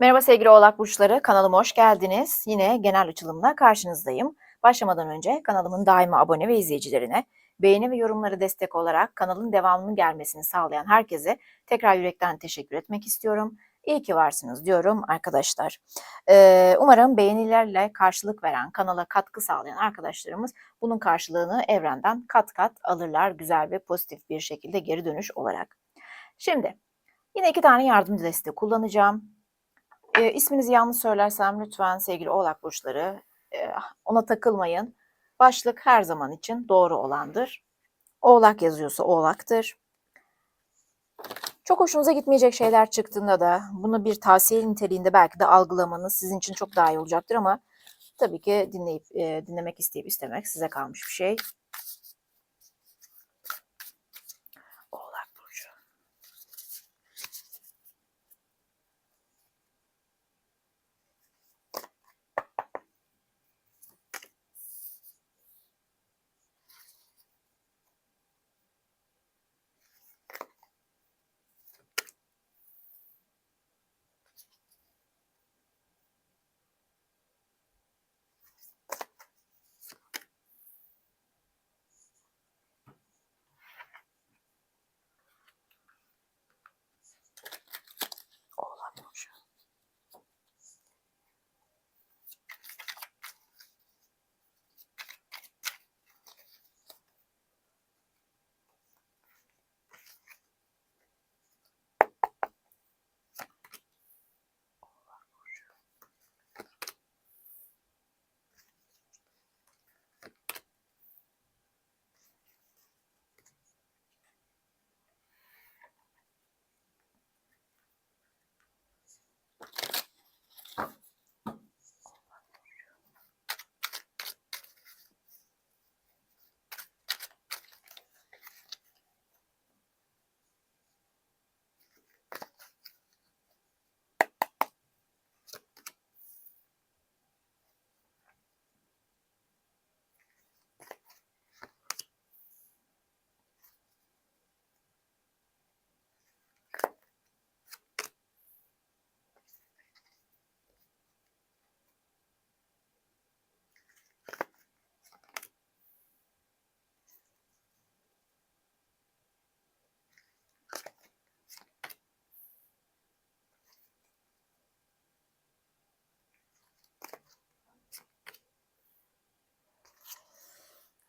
Merhaba sevgili Oğlak Burçları, kanalıma hoş geldiniz. Yine genel açılımla karşınızdayım. Başlamadan önce kanalımın daima abone ve izleyicilerine, beğeni ve yorumları destek olarak kanalın devamının gelmesini sağlayan herkese tekrar yürekten teşekkür etmek istiyorum. İyi ki varsınız diyorum arkadaşlar. Ee, umarım beğenilerle karşılık veren, kanala katkı sağlayan arkadaşlarımız bunun karşılığını evrenden kat kat alırlar güzel ve pozitif bir şekilde geri dönüş olarak. Şimdi yine iki tane yardımcı desteği kullanacağım. E, isminizi yanlış söylersem lütfen sevgili oğlak burçları e, ona takılmayın. Başlık her zaman için doğru olandır. Oğlak yazıyorsa oğlaktır. Çok hoşunuza gitmeyecek şeyler çıktığında da bunu bir tavsiye niteliğinde belki de algılamanız sizin için çok daha iyi olacaktır ama tabii ki dinleyip e, dinlemek isteyip istemek size kalmış bir şey.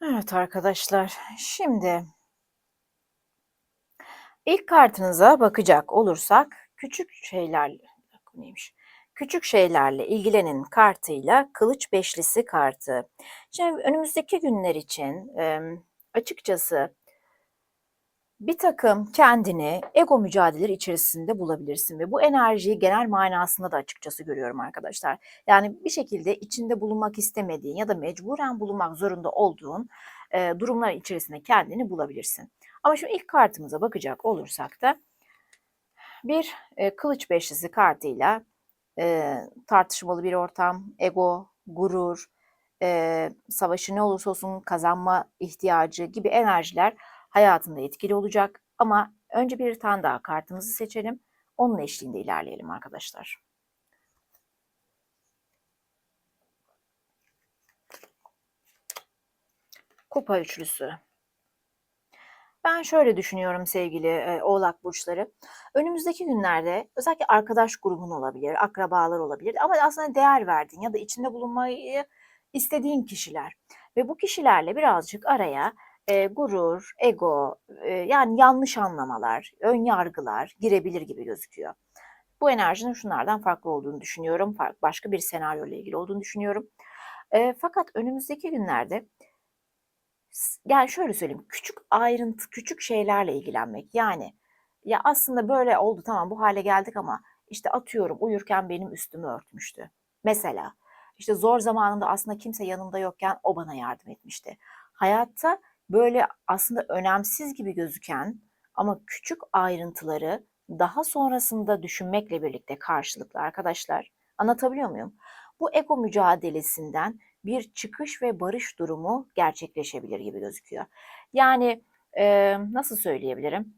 Evet arkadaşlar, şimdi ilk kartınıza bakacak olursak küçük şeyler bu neymiş? Küçük şeylerle ilgilenin kartıyla kılıç beşlisi kartı. Şimdi önümüzdeki günler için açıkçası bir takım kendini ego mücadeleleri içerisinde bulabilirsin ve bu enerjiyi genel manasında da açıkçası görüyorum arkadaşlar. Yani bir şekilde içinde bulunmak istemediğin ya da mecburen bulunmak zorunda olduğun e, durumlar içerisinde kendini bulabilirsin. Ama şu ilk kartımıza bakacak olursak da bir e, kılıç beşlisi kartıyla e, tartışmalı bir ortam, ego, gurur, e, savaşı ne olursa olsun kazanma ihtiyacı gibi enerjiler hayatında etkili olacak. Ama önce bir tane daha kartımızı seçelim. Onun eşliğinde ilerleyelim arkadaşlar. Kupa üçlüsü. Ben şöyle düşünüyorum sevgili e, Oğlak burçları. Önümüzdeki günlerde özellikle arkadaş grubun olabilir, akrabalar olabilir ama aslında değer verdiğin ya da içinde bulunmayı istediğin kişiler ve bu kişilerle birazcık araya e, gurur, ego, e, yani yanlış anlamalar, ön yargılar girebilir gibi gözüküyor. Bu enerjinin şunlardan farklı olduğunu düşünüyorum. Fark, başka bir senaryo ile ilgili olduğunu düşünüyorum. E, fakat önümüzdeki günlerde yani şöyle söyleyeyim, küçük ayrıntı, küçük şeylerle ilgilenmek. Yani ya aslında böyle oldu tamam bu hale geldik ama işte atıyorum uyurken benim üstümü örtmüştü. Mesela işte zor zamanında aslında kimse yanımda yokken o bana yardım etmişti. Hayatta böyle aslında önemsiz gibi gözüken ama küçük ayrıntıları daha sonrasında düşünmekle birlikte karşılıklı arkadaşlar. Anlatabiliyor muyum? Bu ego mücadelesinden bir çıkış ve barış durumu gerçekleşebilir gibi gözüküyor. Yani e, nasıl söyleyebilirim?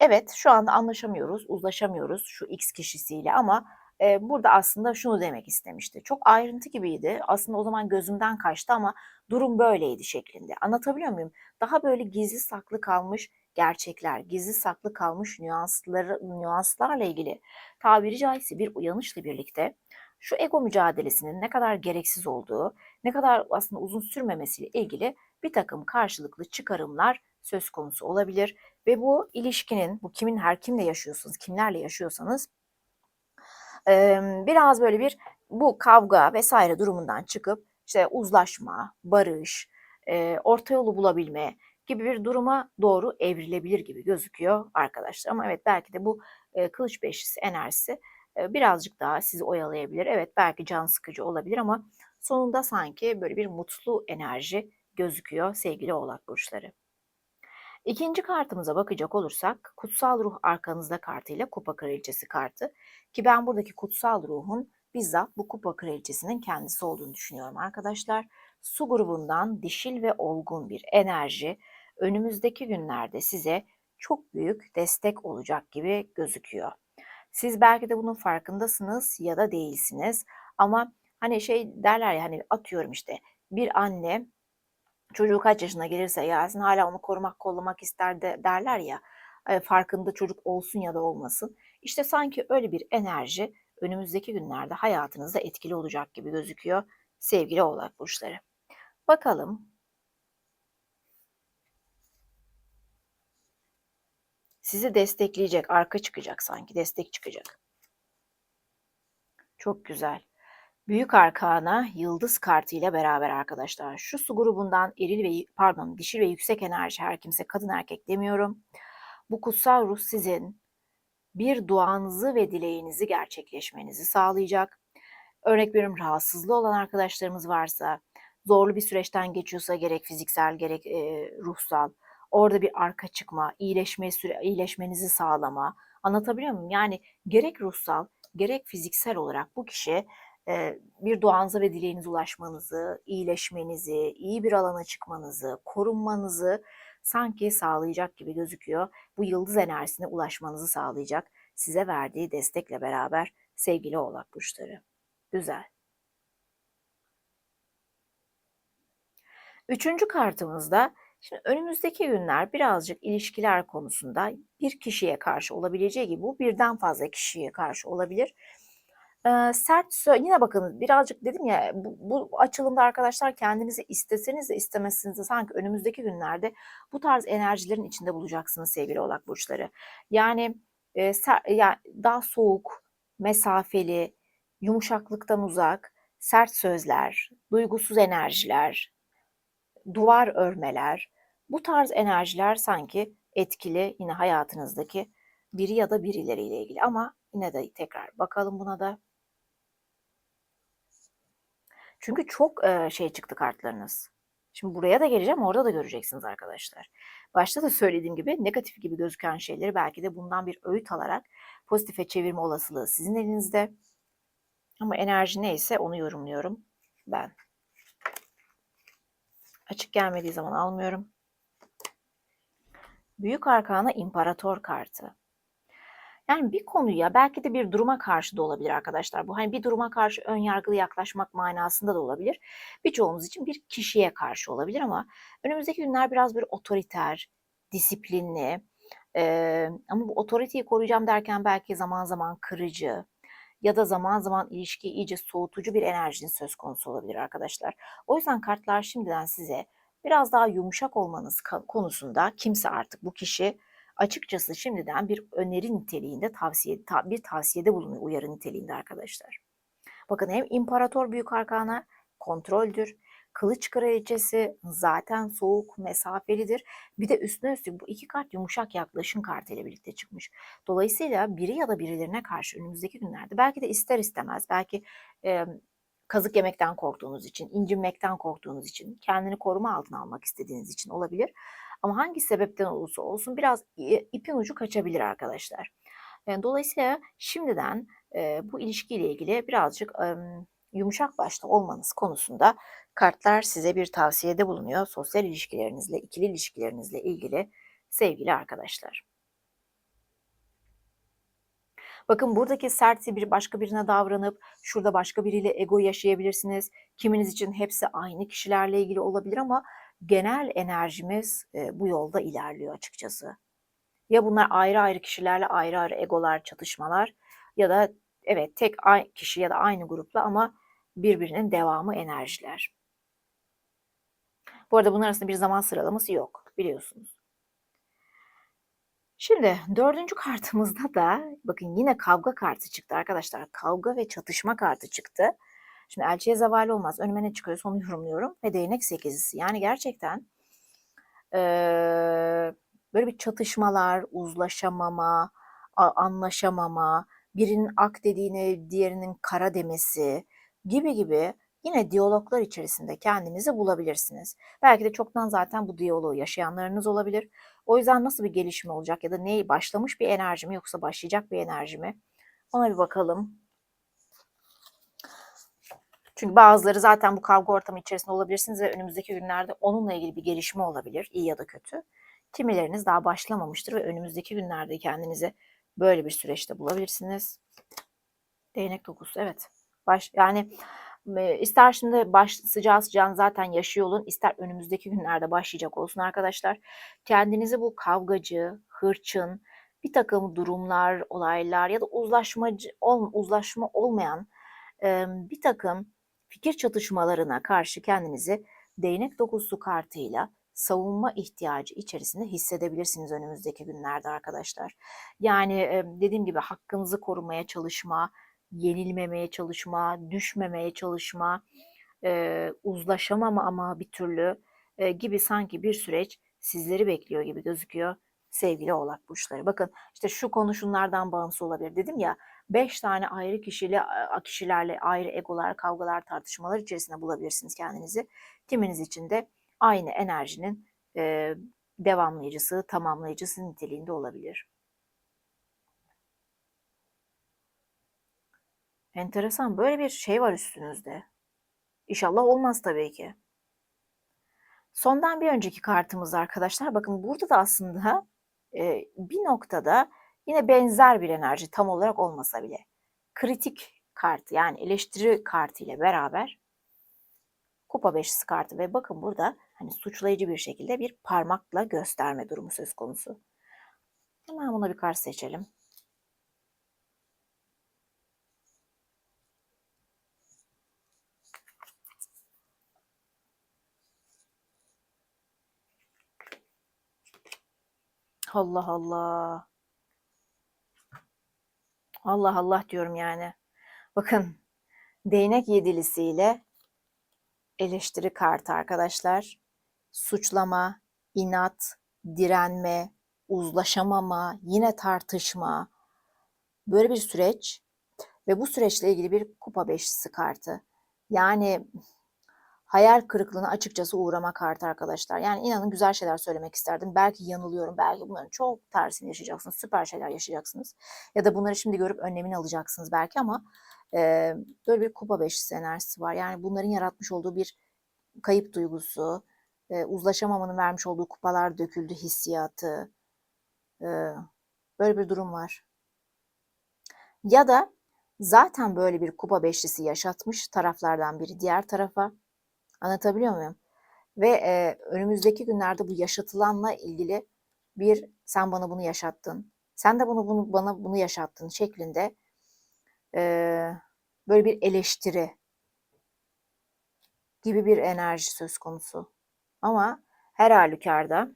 Evet şu anda anlaşamıyoruz, uzlaşamıyoruz şu X kişisiyle ama Eee, burada aslında şunu demek istemişti. Çok ayrıntı gibiydi. Aslında o zaman gözümden kaçtı ama durum böyleydi şeklinde. Anlatabiliyor muyum? Daha böyle gizli saklı kalmış gerçekler, gizli saklı kalmış nüansları nüanslarla ilgili tabiri caizse bir uyanışla birlikte şu ego mücadelesinin ne kadar gereksiz olduğu, ne kadar aslında uzun sürmemesiyle ilgili bir takım karşılıklı çıkarımlar söz konusu olabilir ve bu ilişkinin, bu kimin her kimle yaşıyorsanız, kimlerle yaşıyorsanız biraz böyle bir bu kavga vesaire durumundan çıkıp işte uzlaşma, barış, eee, orta yolu bulabilme gibi bir duruma doğru evrilebilir gibi gözüküyor arkadaşlar. Ama evet belki de bu eee, kılıç beşlisi enerjisi eee, birazcık daha sizi oyalayabilir. Evet belki can sıkıcı olabilir ama sonunda sanki böyle bir mutlu enerji gözüküyor sevgili oğlak burçları. İkinci kartımıza bakacak olursak kutsal ruh arkanızda kartıyla kupa kraliçesi kartı ki ben buradaki kutsal ruhun bizzat bu kupa kraliçesinin kendisi olduğunu düşünüyorum arkadaşlar. Su grubundan dişil ve olgun bir enerji önümüzdeki günlerde size çok büyük destek olacak gibi gözüküyor. Siz belki de bunun farkındasınız ya da değilsiniz ama hani şey derler ya hani atıyorum işte bir anne çocuğu kaç yaşına gelirse gelsin hala onu korumak kollamak ister de derler ya e, farkında çocuk olsun ya da olmasın. İşte sanki öyle bir enerji önümüzdeki günlerde hayatınızda etkili olacak gibi gözüküyor sevgili oğlak burçları. Bakalım sizi destekleyecek, arka çıkacak sanki, destek çıkacak. Çok güzel. Büyük arkana yıldız kartı ile beraber arkadaşlar. Şu su grubundan eril ve pardon dişil ve yüksek enerji her kimse kadın erkek demiyorum. Bu kutsal ruh sizin bir duanızı ve dileğinizi gerçekleşmenizi sağlayacak. Örnek veriyorum rahatsızlığı olan arkadaşlarımız varsa, zorlu bir süreçten geçiyorsa gerek fiziksel gerek e, ruhsal, orada bir arka çıkma, iyileşme süre, iyileşmenizi sağlama. Anlatabiliyor muyum? Yani gerek ruhsal gerek fiziksel olarak bu kişi bir duanıza ve dileğinize ulaşmanızı, iyileşmenizi, iyi bir alana çıkmanızı, korunmanızı sanki sağlayacak gibi gözüküyor. Bu yıldız enerjisine ulaşmanızı sağlayacak size verdiği destekle beraber sevgili oğlak burçları. Güzel. Üçüncü kartımızda şimdi önümüzdeki günler birazcık ilişkiler konusunda bir kişiye karşı olabileceği gibi bu birden fazla kişiye karşı olabilir. Ee, sert yine bakın birazcık dedim ya bu, bu açılımda arkadaşlar kendinizi isteseniz de istemezseniz de sanki önümüzdeki günlerde bu tarz enerjilerin içinde bulacaksınız sevgili oğlak burçları. Yani e, ser, yani daha soğuk, mesafeli, yumuşaklıktan uzak, sert sözler, duygusuz enerjiler, duvar örmeler, bu tarz enerjiler sanki etkili yine hayatınızdaki biri ya da birileriyle ilgili ama yine de tekrar bakalım buna da. Çünkü çok e, şey çıktı kartlarınız. Şimdi buraya da geleceğim, orada da göreceksiniz arkadaşlar. Başta da söylediğim gibi negatif gibi gözüken şeyleri belki de bundan bir öğüt alarak pozitife çevirme olasılığı sizin elinizde. Ama enerji neyse onu yorumluyorum ben. Açık gelmediği zaman almıyorum. Büyük Arkana İmparator kartı. Yani bir konuya belki de bir duruma karşı da olabilir arkadaşlar. Bu hani bir duruma karşı ön yargılı yaklaşmak manasında da olabilir. Birçoğumuz için bir kişiye karşı olabilir ama önümüzdeki günler biraz bir otoriter, disiplinli ee, ama bu otoriteyi koruyacağım derken belki zaman zaman kırıcı ya da zaman zaman ilişkiyi iyice soğutucu bir enerjinin söz konusu olabilir arkadaşlar. O yüzden kartlar şimdiden size biraz daha yumuşak olmanız konusunda kimse artık bu kişi açıkçası şimdiden bir öneri niteliğinde tavsiye bir tavsiyede bulunuyor uyarı niteliğinde arkadaşlar. Bakın hem imparator büyük arkana kontroldür. Kılıç kraliçesi zaten soğuk, mesafelidir. Bir de üstüne üstlük bu iki kart yumuşak yaklaşım kartıyla birlikte çıkmış. Dolayısıyla biri ya da birilerine karşı önümüzdeki günlerde belki de ister istemez, belki e, kazık yemekten korktuğunuz için, incinmekten korktuğunuz için, kendini koruma altına almak istediğiniz için olabilir. Ama hangi sebepten olursa olsun biraz ipin ucu kaçabilir arkadaşlar. Dolayısıyla şimdiden bu ilişkiyle ilgili birazcık yumuşak başta olmanız konusunda kartlar size bir tavsiyede bulunuyor. Sosyal ilişkilerinizle, ikili ilişkilerinizle ilgili sevgili arkadaşlar. Bakın buradaki serti bir başka birine davranıp şurada başka biriyle ego yaşayabilirsiniz. Kiminiz için hepsi aynı kişilerle ilgili olabilir ama genel enerjimiz e, bu yolda ilerliyor açıkçası. Ya bunlar ayrı ayrı kişilerle ayrı ayrı egolar, çatışmalar ya da evet tek kişi ya da aynı grupla ama birbirinin devamı enerjiler. Bu arada bunlar arasında bir zaman sıralaması yok biliyorsunuz. Şimdi dördüncü kartımızda da bakın yine kavga kartı çıktı arkadaşlar. Kavga ve çatışma kartı çıktı. Şimdi elçiye zeval olmaz. Önüme ne çıkıyorsa onu yorumluyorum. Ve değnek sekizisi. Yani gerçekten ee, böyle bir çatışmalar, uzlaşamama, anlaşamama, birinin ak dediğine diğerinin kara demesi gibi gibi yine diyaloglar içerisinde kendinizi bulabilirsiniz. Belki de çoktan zaten bu diyaloğu yaşayanlarınız olabilir. O yüzden nasıl bir gelişme olacak ya da neyi başlamış bir enerji mi yoksa başlayacak bir enerji mi? Ona bir bakalım. Çünkü bazıları zaten bu kavga ortamı içerisinde olabilirsiniz ve önümüzdeki günlerde onunla ilgili bir gelişme olabilir, iyi ya da kötü. Kimileriniz daha başlamamıştır ve önümüzdeki günlerde kendinizi böyle bir süreçte bulabilirsiniz. Değnek dokusu evet. Baş, yani ister şimdi baş, sıcağı sıcağını zaten yaşıyor olun, ister önümüzdeki günlerde başlayacak olsun arkadaşlar. Kendinizi bu kavgacı, hırçın, bir takım durumlar, olaylar ya da uzlaşmacı, ol, uzlaşma olmayan e, bir takım fikir çatışmalarına karşı kendinizi değnek dokusu kartıyla savunma ihtiyacı içerisinde hissedebilirsiniz önümüzdeki günlerde arkadaşlar. Yani dediğim gibi hakkınızı korumaya çalışma, yenilmemeye çalışma, düşmemeye çalışma, uzlaşamama ama bir türlü gibi sanki bir süreç sizleri bekliyor gibi gözüküyor sevgili oğlak burçları. Bakın işte şu konu şunlardan bağımsız olabilir dedim ya. Beş tane ayrı kişiyle, kişilerle ayrı egolar, kavgalar, tartışmalar içerisinde bulabilirsiniz kendinizi. Kiminiz için de aynı enerjinin e, devamlayıcısı, tamamlayıcısı niteliğinde olabilir. Enteresan. Böyle bir şey var üstünüzde. İnşallah olmaz tabii ki. Sondan bir önceki kartımız arkadaşlar. Bakın burada da aslında e, bir noktada yine benzer bir enerji tam olarak olmasa bile. Kritik kartı yani eleştiri kartı ile beraber kupa beşlisi kartı ve bakın burada hani suçlayıcı bir şekilde bir parmakla gösterme durumu söz konusu. Hemen buna bir kart seçelim. Allah Allah. Allah Allah diyorum yani. Bakın değnek yedilisiyle eleştiri kartı arkadaşlar. Suçlama, inat, direnme, uzlaşamama, yine tartışma. Böyle bir süreç ve bu süreçle ilgili bir kupa beşlisi kartı. Yani hayal kırıklığına açıkçası uğrama kartı arkadaşlar. Yani inanın güzel şeyler söylemek isterdim. Belki yanılıyorum. Belki bunların çok tersini yaşayacaksınız. Süper şeyler yaşayacaksınız. Ya da bunları şimdi görüp önlemini alacaksınız belki ama e, böyle bir kupa beşlisi enerjisi var. Yani bunların yaratmış olduğu bir kayıp duygusu, e, uzlaşamamanın vermiş olduğu kupalar döküldü hissiyatı. E, böyle bir durum var. Ya da zaten böyle bir kupa beşlisi yaşatmış taraflardan biri diğer tarafa. Anlatabiliyor muyum? Ve e, önümüzdeki günlerde bu yaşatılanla ilgili bir sen bana bunu yaşattın, sen de bunu, bunu bana bunu yaşattın şeklinde e, böyle bir eleştiri gibi bir enerji söz konusu. Ama her halükarda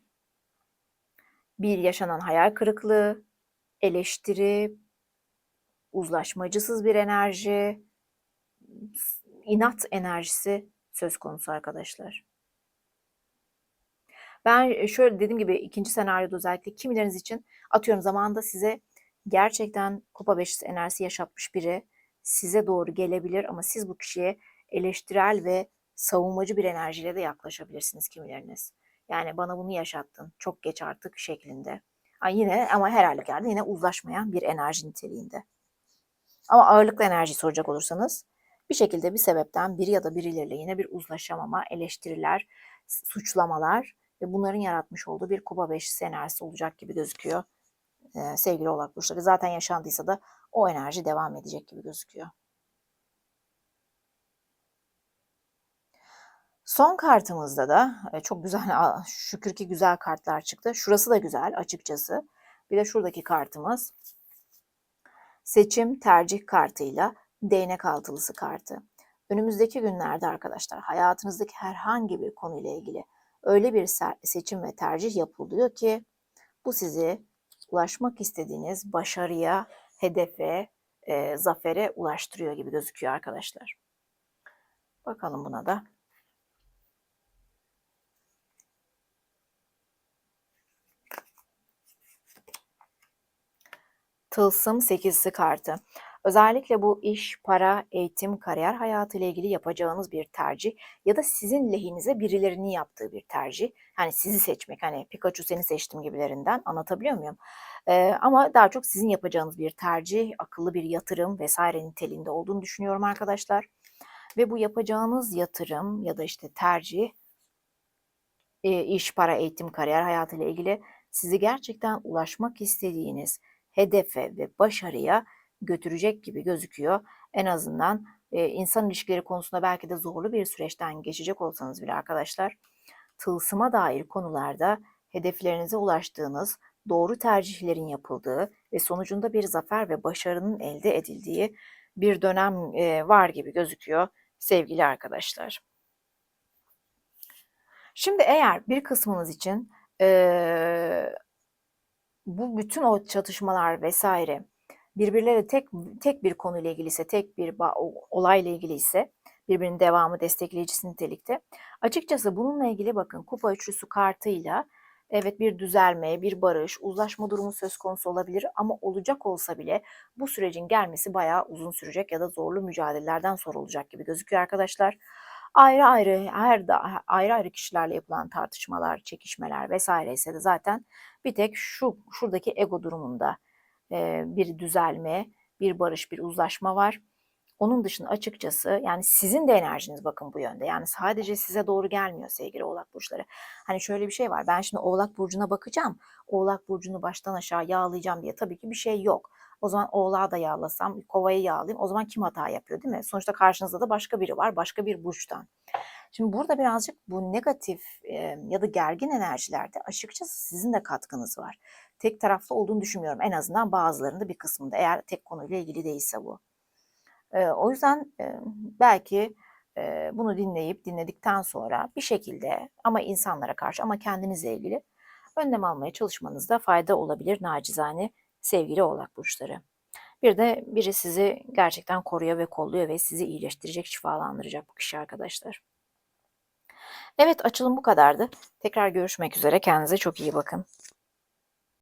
bir yaşanan hayal kırıklığı, eleştiri, uzlaşmacısız bir enerji, inat enerjisi söz konusu arkadaşlar. Ben şöyle dediğim gibi ikinci senaryoda özellikle kimileriniz için atıyorum zamanında size gerçekten kupa beşlisi enerjisi yaşatmış biri size doğru gelebilir ama siz bu kişiye eleştirel ve savunmacı bir enerjiyle de yaklaşabilirsiniz kimileriniz. Yani bana bunu yaşattın, çok geç artık şeklinde. Ay yine ama her halükarda yine uzlaşmayan bir enerji niteliğinde. Ama ağırlıklı enerji soracak olursanız bir şekilde bir sebepten biri ya da birileriyle yine bir uzlaşamama, eleştiriler, suçlamalar ve bunların yaratmış olduğu bir kuba beşlisi enerjisi olacak gibi gözüküyor e, sevgili oğlak burçları. Zaten yaşandıysa da o enerji devam edecek gibi gözüküyor. Son kartımızda da e, çok güzel, şükür ki güzel kartlar çıktı. Şurası da güzel açıkçası. Bir de şuradaki kartımız seçim tercih kartıyla değnek altılısı kartı. Önümüzdeki günlerde arkadaşlar hayatınızdaki herhangi bir konuyla ilgili öyle bir seçim ve tercih yapılıyor ki bu sizi ulaşmak istediğiniz başarıya, hedefe, e, zafere ulaştırıyor gibi gözüküyor arkadaşlar. Bakalım buna da. Tılsım sekizli kartı. Özellikle bu iş, para, eğitim, kariyer hayatı ile ilgili yapacağınız bir tercih ya da sizin lehinize birilerinin yaptığı bir tercih. Yani sizi seçmek hani Pikachu seni seçtim gibilerinden anlatabiliyor muyum? Ee, ama daha çok sizin yapacağınız bir tercih, akıllı bir yatırım vesaire niteliğinde olduğunu düşünüyorum arkadaşlar. Ve bu yapacağınız yatırım ya da işte tercih, iş, para, eğitim, kariyer hayatı ile ilgili sizi gerçekten ulaşmak istediğiniz hedefe ve başarıya götürecek gibi gözüküyor. En azından e, insan ilişkileri konusunda belki de zorlu bir süreçten geçecek olsanız bile arkadaşlar tılsıma dair konularda hedeflerinize ulaştığınız, doğru tercihlerin yapıldığı ve sonucunda bir zafer ve başarının elde edildiği bir dönem e, var gibi gözüküyor sevgili arkadaşlar. Şimdi eğer bir kısmınız için e, bu bütün o çatışmalar vesaire birbirleri tek tek bir konuyla ilgili ise, tek bir olayla ilgili ise birbirinin devamı destekleyicisi nitelikte. Açıkçası bununla ilgili bakın kupa üçlüsü kartıyla evet bir düzelme, bir barış, uzlaşma durumu söz konusu olabilir ama olacak olsa bile bu sürecin gelmesi bayağı uzun sürecek ya da zorlu mücadelelerden sonra olacak gibi gözüküyor arkadaşlar. Ayrı ayrı her da ayrı ayrı kişilerle yapılan tartışmalar, çekişmeler vesaire ise de zaten bir tek şu şuradaki ego durumunda bir düzelme, bir barış, bir uzlaşma var. Onun dışında açıkçası yani sizin de enerjiniz bakın bu yönde. Yani sadece size doğru gelmiyor sevgili Oğlak burçları. Hani şöyle bir şey var. Ben şimdi Oğlak burcuna bakacağım. Oğlak burcunu baştan aşağı yağlayacağım diye tabii ki bir şey yok. O zaman Oğlağı da yağlasam, Kovayı yağlayayım. O zaman kim hata yapıyor değil mi? Sonuçta karşınızda da başka biri var, başka bir burçtan. Şimdi burada birazcık bu negatif e, ya da gergin enerjilerde açıkçası sizin de katkınız var. Tek taraflı olduğunu düşünmüyorum. En azından bazılarında bir kısmında eğer tek konuyla ilgili değilse bu. E, o yüzden e, belki e, bunu dinleyip dinledikten sonra bir şekilde ama insanlara karşı ama kendinizle ilgili önlem almaya çalışmanızda fayda olabilir nacizane sevgili oğlak burçları. Bir de biri sizi gerçekten koruyor ve kolluyor ve sizi iyileştirecek, şifalandıracak bu kişi arkadaşlar. Evet açılım bu kadardı. Tekrar görüşmek üzere. Kendinize çok iyi bakın.